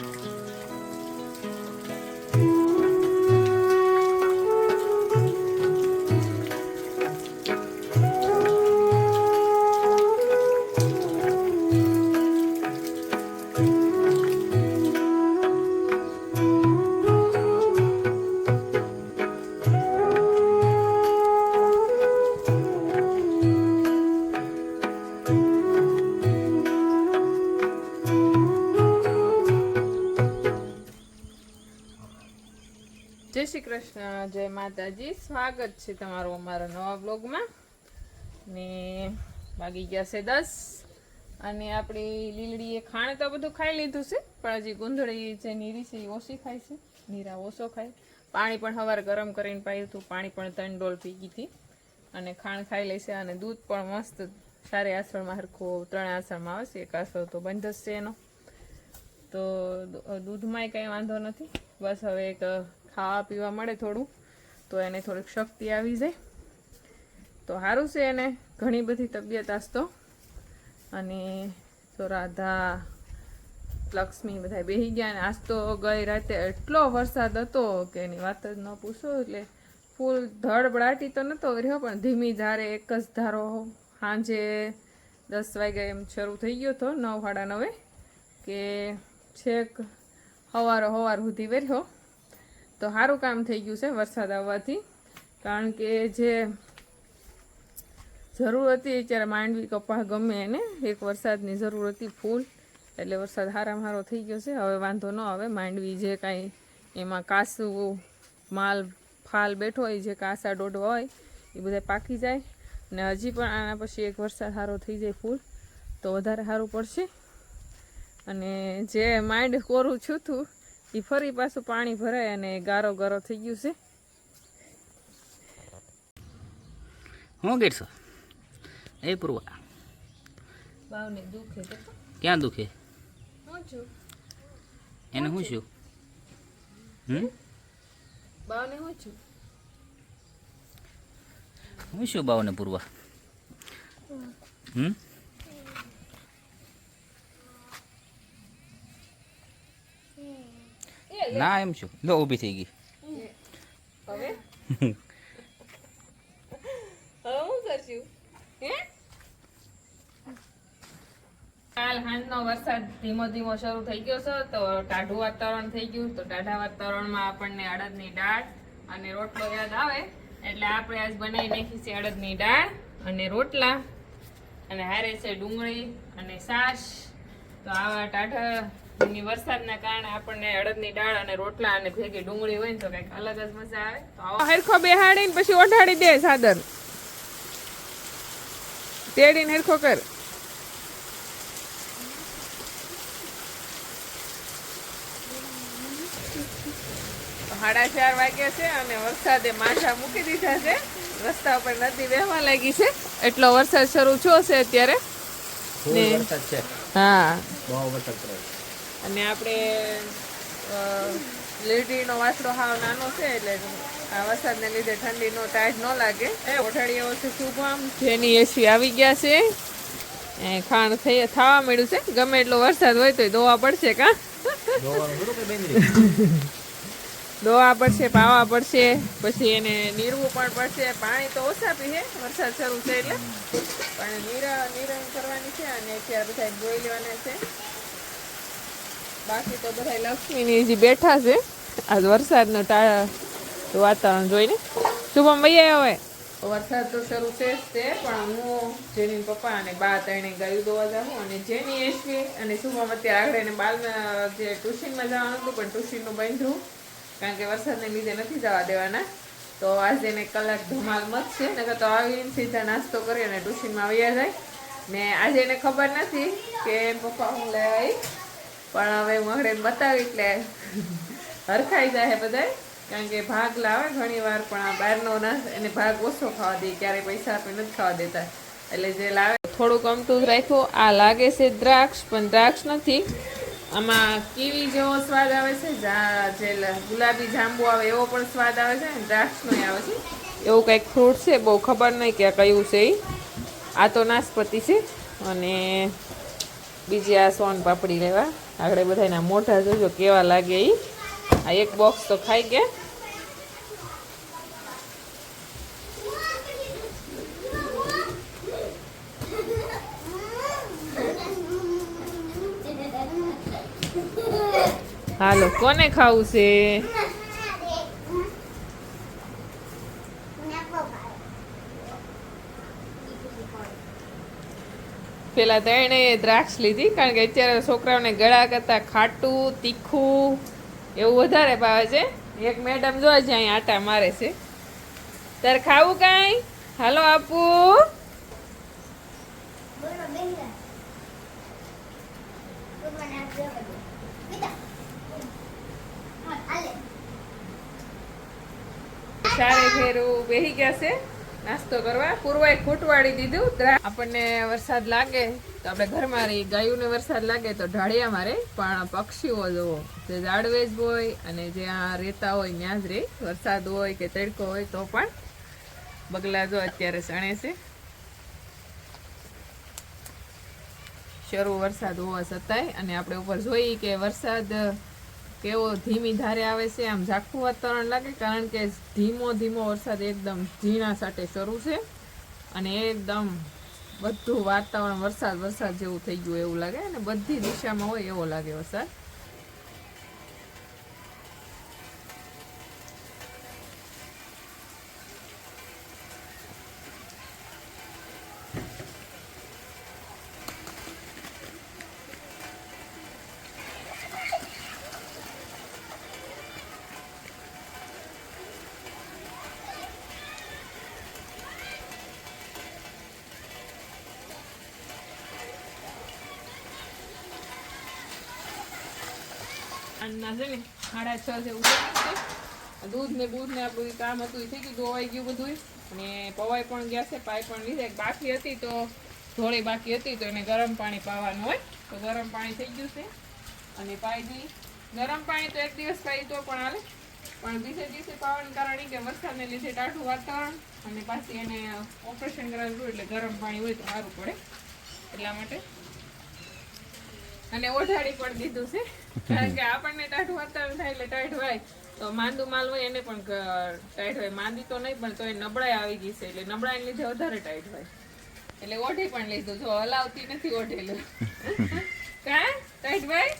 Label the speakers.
Speaker 1: 음. જય શ્રી કૃષ્ણ, જય માતાજી. સ્વાગત છે તમારું અમારા નવા બ્લોગમાં ને વાગી ગયા છે દસ અને આપણી લીલડીએ ખાણે તો બધું ખાઈ લીધું છે, પણ હજી ગુંધળી જે નીરી છે એ ઓછી ખાય છે. નીરા ઓછો ખાય. પાણી પણ સવારે ગરમ કરીને પાયું હતું, પાણી પણ ત્રણ ડોલ પી ગઈ હતી. અને ખાણ ખાઈ લેશે અને દૂધ પણ મસ્ત સારે આસળમાં હરખું ત્રણ આસળમાં આવે છે, એક આસળ તો બંધ જ છે એનો. તો દૂધમાંય કંઈ વાંધો નથી. બસ હવે એક ખાવા પીવા મળે થોડું, તો એને થોડીક શક્તિ આવી જાય. તો સારું છે એને, ઘણી બધી તબિયત આસતો અને તો રાધા, લક્ષ્મી બધા બેસી ગયા અને આજ તો ગઈ રાતે એટલો વરસાદ હતો કે એની વાત જ ન પૂછો, એટલે ફૂલ ધડબડાટી તો નહોતો રહ્યો, પણ ધીમી ધારે એક જ ધારો સાંજે દસ વાગે એમ શરૂ થઈ ગયો હતો, નવ, સાડા નવે, કે છેક સવારો સવાર સુધી વર્યો તો સારું કામ થઈ ગયું છે વરસાદ આવવાથી. કારણ કે જે જરૂર હતી, અત્યારે માંડવી કપાસ ગમે એને, એક વરસાદની જરૂર હતી ફૂલ. એટલે વરસાદ હારામાં હારો થઈ ગયો છે. હવે વાંધો ન આવે. માંડવી જે કાંઈ એમાં કાસું, માલ, ફાલ બેઠો હોય, જે કાસા ડોડવા હોય, એ બધા પાકી જાય. ને હજી પણ આના પછી એક વરસાદ સારો થઈ જાય ફૂલ. તો વધારે સારું પડશે. અને જે માઇન્ડ કોરું છું એ ફરી પાછું પાણી ભરાય અને ગારો ગારો થઈ ગયું છે.
Speaker 2: હું ગીરશો એ પૂર્વા.
Speaker 1: બાવને દુખે
Speaker 2: ક્યાં દુખે? એને શું છું? હમ?
Speaker 1: બાવને હું છું.
Speaker 2: હું શું બાવને પૂર્વા. હમ? ના એમ શું? લો ઊભી થઈ ગઈ.
Speaker 1: હવે? હવે હું કરશું? હે? કાલ હાંજનો વરસાદ ધીમો ધીમો શરૂ થઈ ગયો છે તો ટાઢું વાતાવરણ થઈ ગયું તો ટાઢા વાતાવરણમાં આપણને અડદની દાળ અને રોટલો યાદ આવે એટલે આપણે આજ બનાવી નાખી છે અડદની દાળ અને રોટલા. અને હારે છે ડુંગળી અને સાસ તો આવા ટાઢા ની વરસાદના કારણે આપણને અડદની દાળ અને રોટલા અને ભેગી ડુંગળી હોય ને તો કંઈક અલગ જ મજા આવે. તો આવો. હરખો બેહાડીને પછી ઓઢાડી દે સાદર તેડીને હરખો કર. સાડા ચાર વાગ્યા છે અને વરસાદે માથા મૂકી દીધા છે. રસ્તા ઉપર નદી વહેવા લાગી છે. એટલો વરસાદ શરૂ થયો છે અત્યારે. હા.
Speaker 2: બહુ વરસાદ
Speaker 1: અને આપણે અ, લીડીનો વાસડો હાવ નાનો છે એટલે આ વરસાદને લીધે ઠંડીનો ટાઈટ ન લાગે. ઓઠાડીઓ છે શુભમ જેની એસી આવી ગયા છે. એ ખાણ થઈ થવા મળ્યું છે. ગમે એટલો વરસાદ હોય તો દોવા પડશે કા? દોવા પડશે પાવા પડશે પછી એને નીરવું પણ પડશે. પાણી તો ઓછા પીએ વરસાદ શરૂ છે એટલે. પણ નીરા નીરણ કરવાની છે અને અત્યારે બધા જોઈ લેવાના છે. બાકી તો બધા લક્ષ્મીની જે બેઠા છે. આજ વરસાદનો ટા વાતાવરણ જોઈને. શુભમ ભાઈ હવે? વરસાદ તો શરૂ છે જ તે પણ હું, જેની પપ્પા અને બા ત્રણે ગાયું દોવા જાઉં અને જેની એસવી અને શુભમ અત્યારે આગળ એને બાલમાં જે ટ્યુશનમાં જવાનું હતું, પણ ટ્યુશનનું બાંધ્યું, કારણ કે વરસાદને લીધે નથી જવા દેવાના. તો આજે એને કલાક ધમાલ મત છે નકર તો આવીને સીધા નાસ્તો કરી અને ટ્યુશનમાં આવ્યા જાય. ને આજે એને ખબર નથી કે પપ્પા હું લઈ આવી પણ હવે હું આગળ બતાવી એટલે હરખાઈ જાય બધાય. કારણ કે ભાગ લાવે ઘણી વાર, પણ આ બહારનો ના એને ભાગ ઓછો ખાવા દે ક્યારે પૈસા આપણે નથી ખાવા દેતા. એટલે જે લાવે થોડુંક અમતું રાખ્યું. આ લાગે છે દ્રાક્ષ, પણ દ્રાક્ષ નથી. આમાં કીવી જેવો સ્વાદ આવે છે, જા- ગુલાબી જાંબુ આવે એવો પણ સ્વાદ આવે છે, અને દ્રાક્ષનો આવે છે. એવું કંઈક ફ્રૂટ છે, બહુ ખબર નહીં કે કયું છે એ આ તો નાશપતિ છે. અને બીજી આ સોન પાપડી લેવા. આગળ બધાના મોઢા જોજો કેવા લાગે એ આ એક બોક્સ તો ખાઈ ગયા. હાલો, કોને ખાવું છે? પેલા તેણે દ્રાક્ષ લીધી કારણ કે અત્યારે છોકરાઓને ગળા કરતા ખાટું તીખું એવું વધારે ભાવે છે. એક મેડમ જો છે અહીં આટા મારે છે. તારે ખાવું કાંઈ? હાલો આપું. સારે ફેરું બેહી ગયા છે? નાસ્તો કરવા. પૂર્વાએ ખૂટવાડી દીધું. આપણને વરસાદ લાગે તો આપણે ઘરમાં રહી ગાયોને વરસાદ લાગે તો ઢાળિયા મારે. પણ પક્ષીઓ જુઓ, જે ઝાડવેજ હોય અને જ્યાં રહેતા હોય ત્યાં જ રહે વરસાદ હોય કે તડકો હોય તો પણ બગલા જો અત્યારે સણે છે. શરૂ વરસાદ હોવા છતાંય અને આપણે ઉપર જોઈએ કે વરસાદ કેવો ધીમી ધારે આવે છે, આમ ઝાખું વાતાવરણ લાગે, કારણ કે ધીમો ધીમો વરસાદ એકદમ ઝીણા સાથે શરૂ છે અને એકદમ બધું વાતાવરણ વરસાદ વરસાદ જેવું થઈ ગયું એવું લાગે અને બધી દિશામાં હોય એવો લાગે વરસાદ. આજના છે ને સાડા છ છે. દૂધ ને બૂધ ને આ બધું કામ હતું એ થઈ ગયું, ધોવાઈ ગયું બધું અને પવાઈ પણ ગયા છે, પાઈ પણ લીધે. બાકી હતી તો ધોળી બાકી હતી, તો એને ગરમ પાણી પાવાનું હોય. તો ગરમ પાણી થઈ ગયું છે. અને પાઈ દી ગરમ પાણી તો એક દિવસ પાઈ તો પણ હાલે. પણ બીજે દિવસે પાવાનું કારણ કે વરસાદને લીધે ટાઢું વાતાવરણ અને પાછી એને ઓપરેશન કરાવ્યું એટલે ગરમ પાણી હોય તો સારું પડે એટલા માટે. અને ઓઢાડી પણ દીધું છે. કારણ કે આપણને ટાઢું વાતાવરણ થાય એટલે ટાઈટ હોય તો માંદુ માલ હોય એને પણ ટાઈટ હોય માંદી તો નહીં પણ તો એ નબળાઈ આવી ગઈ છે એટલે નબળાઈને લીધે વધારે ટાઈટ હોય એટલે ઓઢી પણ લીધું. જો હલાવતી નથી ઓઢેલું. કા? ટાઈટ ભાઈ